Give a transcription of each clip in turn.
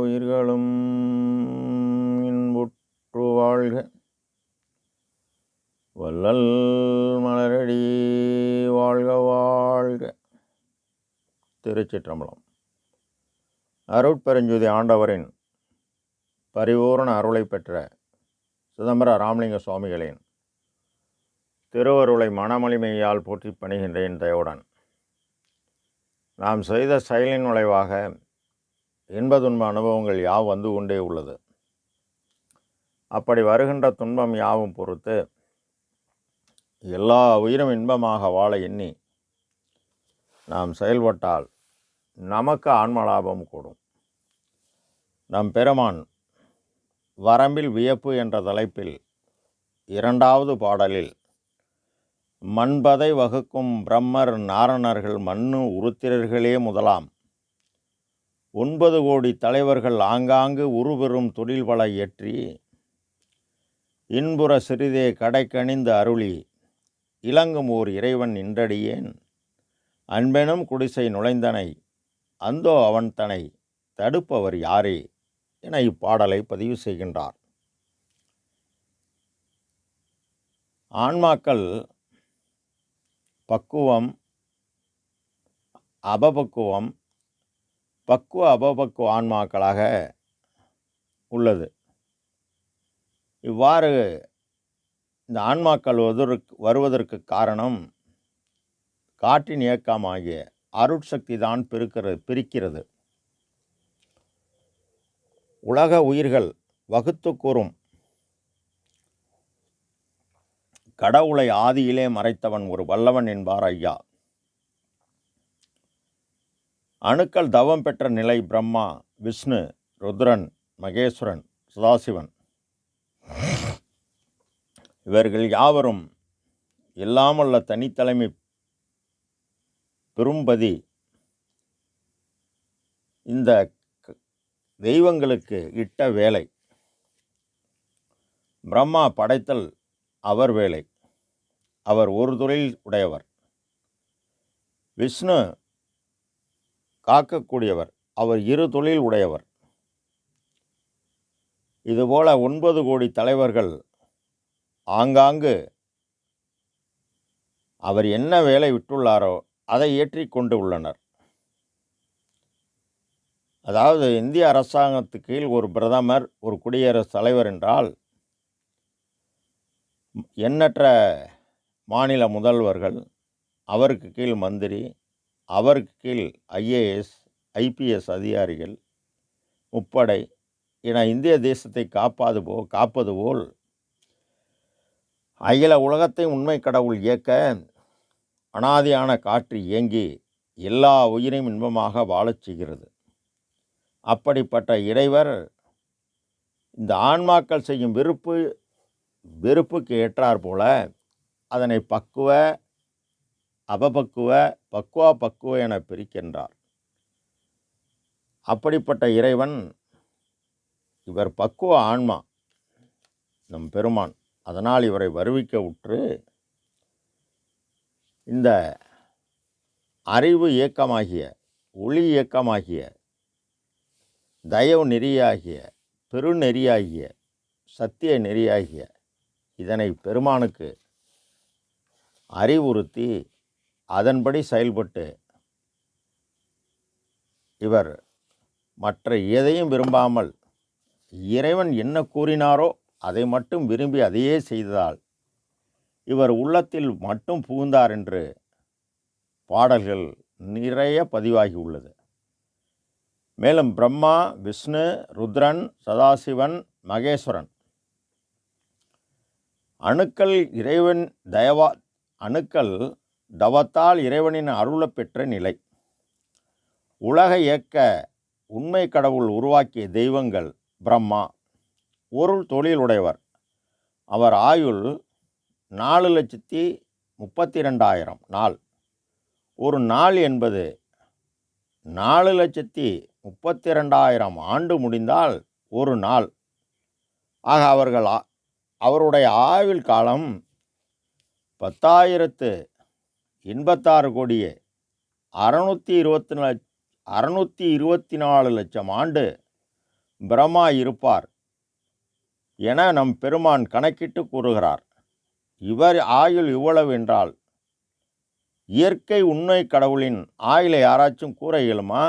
உயிர்களும் இன்புற்று வாழ்க. வள்ளல் மலரடி வாழ்க வாழ்க. திருச்சிற்றம்பலம். அருட்பெருஞ்சுதி ஆண்டவரின் பரிபூரண அருளை பெற்ற சிதம்பர ராமலிங்க சுவாமிகளின் திருவருளை மனமளிமையால் போற்றி பணிகின்றேன் தயவுடன் நாம் செய்த செயலின் விளைவாக இன்ப துன்ப அனுபவங்கள் யாவும் வந்து கொண்டே உள்ளது. அப்படி வருகின்ற துன்பம் யாவும் பொறுத்து எல்லா உயிரும் இன்பமாக வாழ எண்ணி நாம் செயல்பட்டால் நமக்கு ஆன்மலாபம் கூடும். நம் பெருமான் வரம்பில் வியப்பு என்ற தலைப்பில் இரண்டாவது பாடலில் மண்பதை வகுக்கும் பிரம்மர் நாரணர்கள் மண்ணு உருத்திரர்களே முதலாம். ஒன்பது கோடி தலைவர்கள் ஆங்காங்கு உருபெறும் தொழில் வளை ஏற்றி இன்புற சிறிதே கடைக்கணிந்து அருளி இலங்கும் ஓர் இறைவன் நின்றடியேன். அன்பெனும் குடிசை நுழைந்தனை அந்தோ அவன் தனை தடுப்பவர் யாரே என இப்பாடலை பதிவு செய்கின்றார். ஆன்மாக்கள் பக்குவம் அபபக்குவம் பக்குவ அபபக்குவ ஆன்மாக்களாக உள்ளது. இவ்வாறு இந்த ஆன்மாக்கள் வதற்கு வருவதற்கு காரணம் காற்றின் இயக்கமாகிய அருட்சக்தி தான் பிரிக்கிறது பிரிக்கிறது. உலக உயிர்கள் வகுத்து கூறும் கடவுளை ஆதியிலே மறைத்தவன் ஒரு வல்லவன் என்பார் ஐயா. அணுக்கள் தவம் பெற்ற நிலை பிரம்மா விஷ்ணு ருத்ரன் மகேஸ்வரன் சதாசிவன். இவர்கள் யாவரும் இல்லாமல்ல தனித்தலைமை பெரும்பதி இந்த தெய்வங்களுக்கு இட்ட வேலை. பிரம்மா படைத்தல் அவர் வேலை. அவர் ஒரு தொழில் உடையவர். விஷ்ணு காக்கக்கூடியவர். அவர் இரு தொழில் உடையவர். இதுபோல ஒன்பது கோடி தலைவர்கள் ஆங்காங்கு அவர் என்ன வேலை விட்டுள்ளாரோ அதை ஏற்றி கொண்டு உள்ளனர். அதாவது இந்திய அரசாங்கத்து கீழ் ஒரு பிரதமர் ஒரு குடியரசுத் தலைவர் என்றால் எண்ணற்ற மாநில முதல்வர்கள் அவருக்கு கீழ் மந்திரி அவருக்கு கீழ் ஐஏஎஸ் ஐபிஎஸ் அதிகாரிகள் முப்படை என இந்திய தேசத்தை காப்பாது போ காப்பது போல் அகில உலகத்தை உண்மை கடவுள் இயக்க அனாதியான காற்று இயங்கி எல்லா உயிரையும் இன்பமாக வாழச் செய்கிறது. அப்படிப்பட்ட இறைவர் இந்த ஆன்மாக்கள் செய்யும் விருப்பு வெறுப்புக்கு ஏற்றார் போல அதனை பக்குவ அபபக்குவ பக்குவா பக்குவ என பிரிக்கின்றார். அப்படிப்பட்ட இறைவன் இவர் பக்குவ ஆன்மா நம் பெருமான். அதனால் இவரை வருவிக்க உற்று இந்த அறிவு இயக்கமாகிய ஒளி இயக்கமாகிய தயவு நெறியாகிய பெருநெறியாகிய சத்திய நெறியாகிய இதனை பெருமானுக்கு அறிவுறுத்தி அதன்படி செயல்பட்டு இவர் மற்ற எதையும் விரும்பாமல் இறைவன் என்ன கூறினாரோ அதை மட்டும் விரும்பி அதையே செய்ததால் இவர் உள்ளத்தில் மட்டும் புகுந்தார் என்று பாடல்கள் நிறைய பதிவாகி உள்ளது. மேலும் பிரம்மா விஷ்ணு ருத்ரன் சதாசிவன் மகேஸ்வரன். அணுக்கள் இறைவன் தயவா அணுக்கள் தவத்தால் இறைவனின் அருளப் பெற்ற நிலை. உலக இயக்க உண்மை கடவுள் உருவாக்கிய தெய்வங்கள் பிரம்மா. ஒரு தொழிலுடையவர். அவர் ஆயுள் நாலு லட்சத்தி முப்பத்தி ரெண்டாயிரம் நாள். ஒரு நாள் என்பது நாலு லட்சத்தி முப்பத்தி ரெண்டாயிரம் ஆண்டு முடிந்தால் ஒரு நாள். ஆக அவர்கள் ஆ- அவருடைய ஆயுள் காலம் பத்தாயிரத்து எண்பத்தாறு கோடியே. அறநூற்றி இருபத்தி நாலு அறநூற்றி இருபத்தி நாலு லட்சம் ஆண்டு பிரம்மா இருப்பார் என நம் பெருமான் கணக்கிட்டு கூறுகிறார். இவர் ஆயுள் இவ்வளவு என்றால் இயற்கை உண்மை கடவுளின் ஆயுளை யாராச்சும் கூற இயலுமா?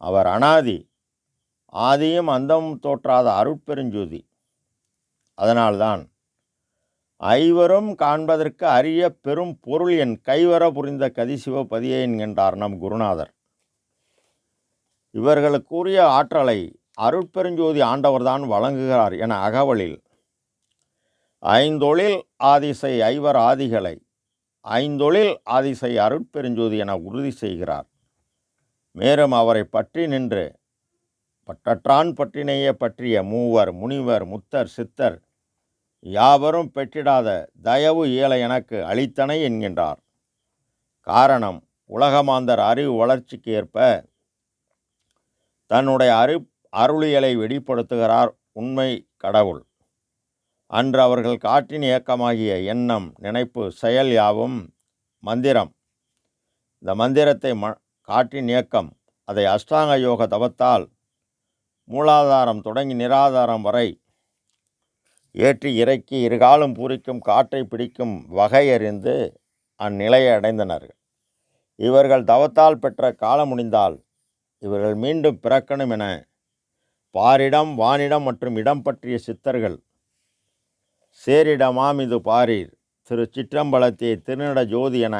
அவர் அனாதி ஆதியும் அந்தமும் தோற்றாத அருட்பெருஞ்சோதி. அதனால்தான் ஐவரும் காண்பதற்கு அரிய பெரும் பொருள் என் கைவர புரிந்த கதிசிவ பதியே என்கின்றார் நம் குருநாதர். இவர்களுக்குரிய ஆற்றலை அருட்பெருஞ்சோதி ஆண்டவர்தான் வழங்குகிறார் என அகவலில் ஐந்தொழில் ஆதிசை ஐவர் ஆதிகளை ஐந்தொழில் ஆதிசை அருட்பெருஞ்சோதி என உறுதி செய்கிறார். மேலும் அவரை பற்றி நின்று பட்டற்றான் பற்றினையே பற்றிய மூவர் முனிவர் முத்தர் சித்தர் யாவரும் பெற்றிடாத தயவு இயலை எனக்கு அளித்தனை என்கின்றார். காரணம் உலகமாந்தர் அறிவு வளர்ச்சிக்கு ஏற்ப தன்னுடைய அறி அருளியலை வெளிப்படுத்துகிறார் உண்மை கடவுள். அன்று அவர்கள் காற்றின் இயக்கமாகிய எண்ணம் நினைப்பு செயல் யாவும் மந்திரம். இந்த மந்திரத்தை ம காற்றின் இயக்கம் அதை அஷ்டாங்க யோக தவத்தால் மூலாதாரம் தொடங்கி நிராதாரம் வரை ஏற்றி இறக்கி இருகாலும் பூரிக்கும் காற்றை பிடிக்கும் வகையறிந்து அந்நிலையை அடைந்தனர் இவர்கள் தவத்தால் பெற்ற காலம் முடிந்தால் இவர்கள் மீண்டும் பிறக்கணும் என பாரிடம் வானிடம் மற்றும் இடம் பற்றிய சித்தர்கள் சேரிடமாம் இது பாரீர். திரு சிற்றம்பலத்தே திருநட ஜோதி என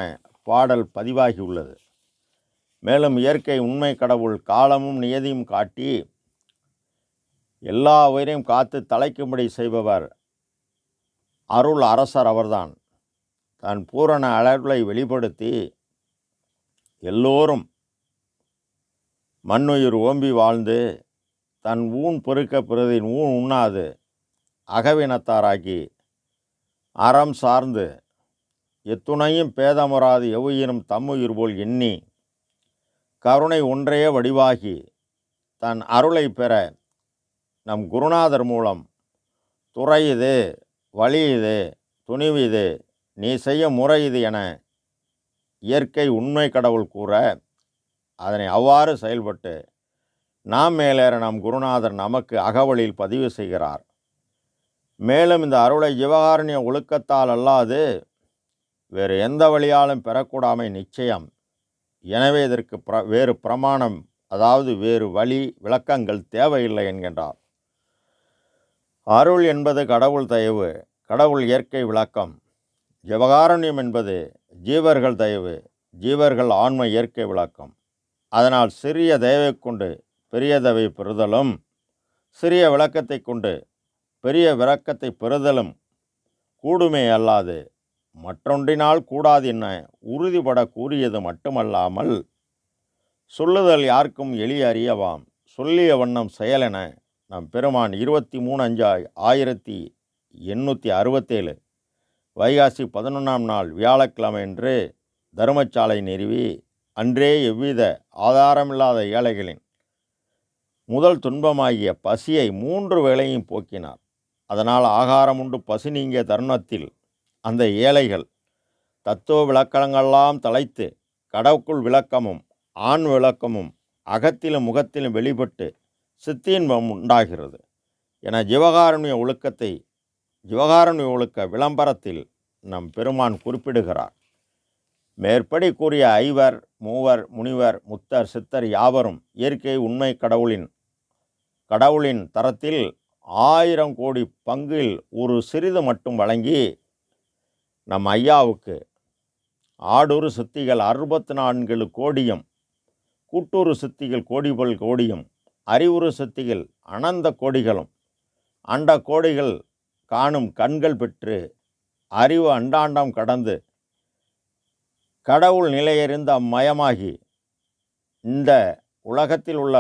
பாடல் பதிவாகியுள்ளது. மேலும் இயற்கை உண்மை கடவுள் காலமும் நியதியும் காட்டி எல்லா உயிரையும் காத்து தலைக்கும்படி செய்பவர் அருள் அரசர் அவர்தான். தன் பூரண அழகுலை வெளிப்படுத்தி எல்லோரும் மண்ணுயிர் ஓம்பி வாழ்ந்து தன் ஊன் பெருக்க பிறதின் ஊன் உண்ணாது அகவினத்தாராக்கி அறம் சார்ந்து எத்துணையும் பேதமுறாது எவ்வுயிரும் தம்முயிர் போல் எண்ணி கருணை ஒன்றையே வடிவாகி தன் அருளை பெற நம் குருநாதர் மூலம் துறை இது வழி இது துணிவு இது நீ செய்ய முறை இது என இயற்கை உண்மை கடவுள் கூற அதனை அவ்வாறு செயல்பட்டு நாம் மேலேற நம் குருநாதர் நமக்கு அகவலில் பதிவு செய்கிறார். மேலும் இந்த அருளை ஜீவகாரண்ய ஒழுக்கத்தால் அல்லாது வேறு எந்த வழியாலும் பெறக்கூடாமை நிச்சயம். எனவே இதற்கு பிர வேறு பிரமாணம் அதாவது வேறு வழி விளக்கங்கள் தேவையில்லை என்கின்றார். அருள் என்பது கடவுள் தயவு கடவுள் இயற்கை விளக்கம். ஜீவகாருண்யம் என்பது ஜீவர்கள் தயவு ஜீவர்கள் ஆன்ம இயற்கை விளக்கம். அதனால் சிறிய தயவை கொண்டு பெரிய தயவை பெறுதலும் சிறிய விளக்கத்தை கொண்டு பெரிய விளக்கத்தை பெறுதலும் கூடுமே அல்லாது மற்றொன்றினால் கூடாது என்ன உறுதிபட கூறியது மட்டுமல்லாமல் சொல்லுதல் யாருக்கும் எளிய அறியவாம் சொல்லிய வண்ணம் செயலென நம் பெருமான் இருபத்தி மூணு அஞ்சு ஆயிரத்தி எண்ணூற்றி அறுபத்தேழு. வைகாசி பதினொன்றாம் நாள் வியாழக்கிழமை என்று தர்மசாலை நிறுவி அன்றே எவ்வித ஆதாரமில்லாத ஏழைகளின் முதல் துன்பமாகிய பசியை மூன்று வேளையும் போக்கினார். அதனால் ஆகாரம் உண்டு பசி நீங்கிய தருணத்தில் அந்த ஏழைகள் தத்துவ விளக்கணங்கள்லாம் தலைத்து கடவுக்குள் விளக்கமும் ஆண் விளக்கமும் அகத்திலும் முகத்திலும் வெளிப்பட்டு சித்தியின்பம் உண்டாகிறது. என ஜீவகாருண்ய ஒழுக்கத்தை ஜீவகாருண்ய ஒழுக்க விளம்பரத்தில் நம் பெருமான் குறிப்பிடுகிறார். மேற்படி கூறிய ஐவர் மூவர் முனிவர் முத்தர் சித்தர் யாவரும் இயற்கை உண்மை கடவுளின் கடவுளின் தரத்தில் ஆயிரம் கோடி பங்கில் ஒரு சிறிது மட்டும் வழங்கி நம் ஐயாவுக்கு ஆடூறு சித்திகள் அறுபத்தி நான்கு கோடியும் கூட்டூறு சித்திகள் கோடி பல் கோடியும் அறிவுறு சக்தியில் அனந்த கோடிகளும் அண்ட கோடிகள் காணும் கண்கள் பெற்று அறிவு அண்டாண்டம் கடந்து கடவுள் நிலையறிந்த மயமாகி இந்த உலகத்தில் உள்ள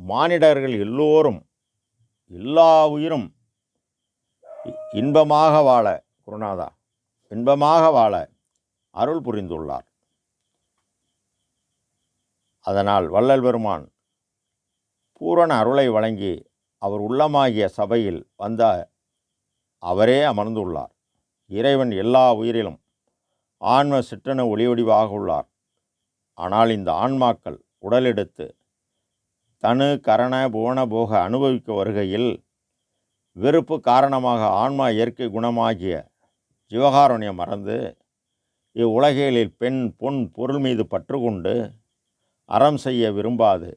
மானிடர்கள் எல்லோரும் எல்லா உயிரும் இன்பமாக வாழ குருநாதா இன்பமாக வாழ அருள் புரிந்துள்ளார். அதனால் வள்ளல் பெருமான் பூரண அருளை வழங்கி அவர் உள்ளமாகிய சபையில் வந்த அவரே அமர்ந்துள்ளார். இறைவன் எல்லா உயிரிலும் ஆன்ம சிற்றன ஒளிவடிவாக உள்ளார். ஆனால் இந்த ஆன்மாக்கள் உடலெடுத்து தனு கரண புவன போக அனுபவிக்க வருகையில் வெறுப்பு காரணமாக ஆன்மா இயற்கை குணமாகிய ஜீவகாருண்யம் மறந்து இவ்வுலகியலில் பெண் பொன் பொருள் மீது பற்றுக்கொண்டு அறம் செய்ய விரும்பாது.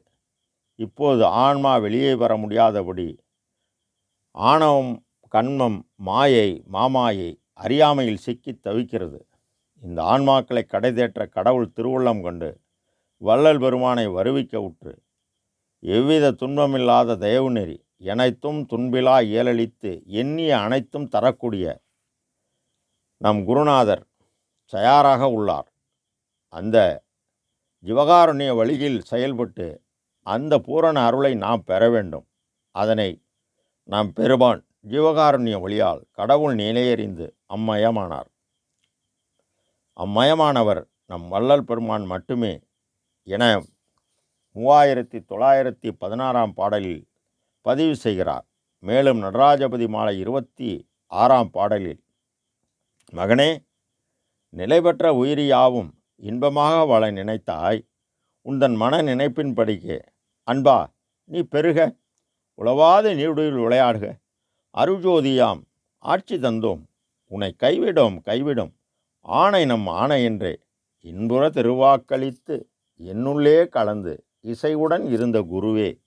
இப்போது ஆன்மா வெளியே வர முடியாதபடி ஆணவம் கண்மம் மாயை மாமாயை அறியாமையில் சிக்கி தவிக்கிறது. இந்த ஆன்மாக்களை கடைதேற்ற கடவுள் திருவுள்ளம் கொண்டு வள்ளல் பெருமானை வருவிக்க உற்று எவ்வித துன்பமில்லாத தயவு நெறி எனைத்தும் துன்பிலா இயலளித்து எண்ணிய அனைத்தும் தரக்கூடிய நம் குருநாதர் தயாராக உள்ளார். அந்த ஜிவகாருண்ய வழியில் செயல்பட்டு அந்த பூரண அருளை நாம் பெற வேண்டும். அதனை நாம் பெறுவான் ஜீவகாருண்ய வழியால் கடவுள் நிலையறிந்து அம்மயமானார். அம்மயமானவர் நம் வள்ளல் பெருமான் மட்டுமே என மூவாயிரத்தி தொள்ளாயிரத்தி பதினாறாம் பாடலில் பதிவு செய்கிறார். மேலும் நடராஜபதி மாலை இருபத்தி ஆறாம் பாடலில் மகனே நிலைபெற்ற உயிரியாவும் இன்பமாக வாழ நினைத்தாய். உந்தன் மன நினைப்பின்படிக்கே அன்பா நீ பெருக. உளவாத நீடுயில் விளையாடுக. அருஜோதியாம் ஆட்சி தந்தோம். உன்னை கைவிடும் கைவிடும். ஆணை நம் ஆணை என்றே. இன்புற திருவாக்களித்து என்னுள்ளே கலந்து இசையுடன் இருந்த குருவே.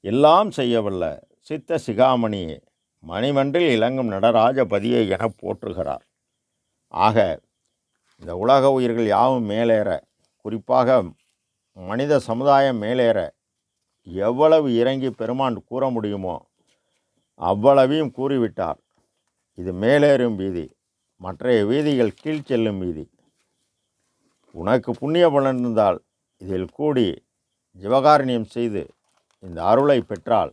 எல்லாம் செய்யவல்ல சித்த சிகாமணியே. மணிமன்றில் இளங்கும் நடராஜபதியை எனப் போற்றுகிறார். ஆக இந்த உலக உயிர்கள் யாவும் மேலேற. குறிப்பாக மனித சமுதாயம் மேலேற எவ்வளவு இறங்கி பெருமான் கூற முடியுமோ அவ்வளவையும் கூறிவிட்டார். இது மேலேறும் வீதி மற்றைய வீதிகள் கீழ் செல்லும் வீதி. உனக்கு புண்ணிய பலன் இருந்தால் இதில் கூடி ஜிவகாரணியம் செய்து இந்த அருளை பெற்றால்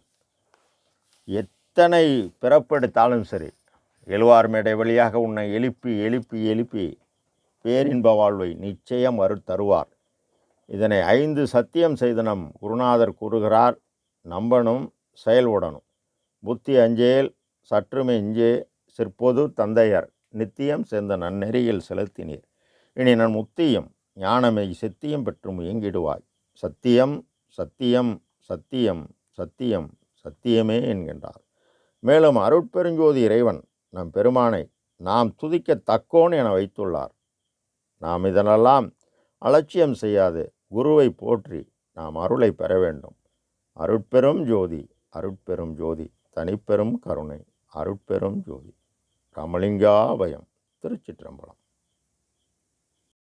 எத்தனை பிறப்பெடுத்தாலும் சரி எழுவார் மேடை வழியாக உன்னை எழுப்பி எழுப்பி எழுப்பி பேரின்ப வாழ்வை நிச்சயம் அரு தருவார். இதனை ஐந்து சத்தியம் செய்த நம் குருநாதர் கூறுகிறார் நம்பனும் செயல்படணும். புத்தி அஞ்சேல் சற்றுமே இஞ்சே சிற்பொது தந்தையர் நித்தியம் சேர்ந்த நன்னெறியில் செலுத்தினீர். இனி நன் முத்தியும் ஞானமை சித்தியம் பெற்றும் இயங்கிடுவாய் சத்தியம் சத்தியம் சத்தியம் சத்தியம் சத்தியமே என்கின்றார். மேலும் அருட்பெருஞ்சோதி இறைவன் நம் பெருமானை நாம் துதிக்க தக்கோன் என வைத்துள்ளார். நாம் இதனெல்லாம் அலட்சியம் செய்யாது. குருவை போற்றி நாம் அருளை பெற வேண்டும். அருட்பெரும் ஜோதி அருட்பெரும் ஜோதி தனிப்பெரும் கருணை அருட்பெரும் ஜோதி. ராமலிங்காபயம் திருச்சிற்றம்பலம்.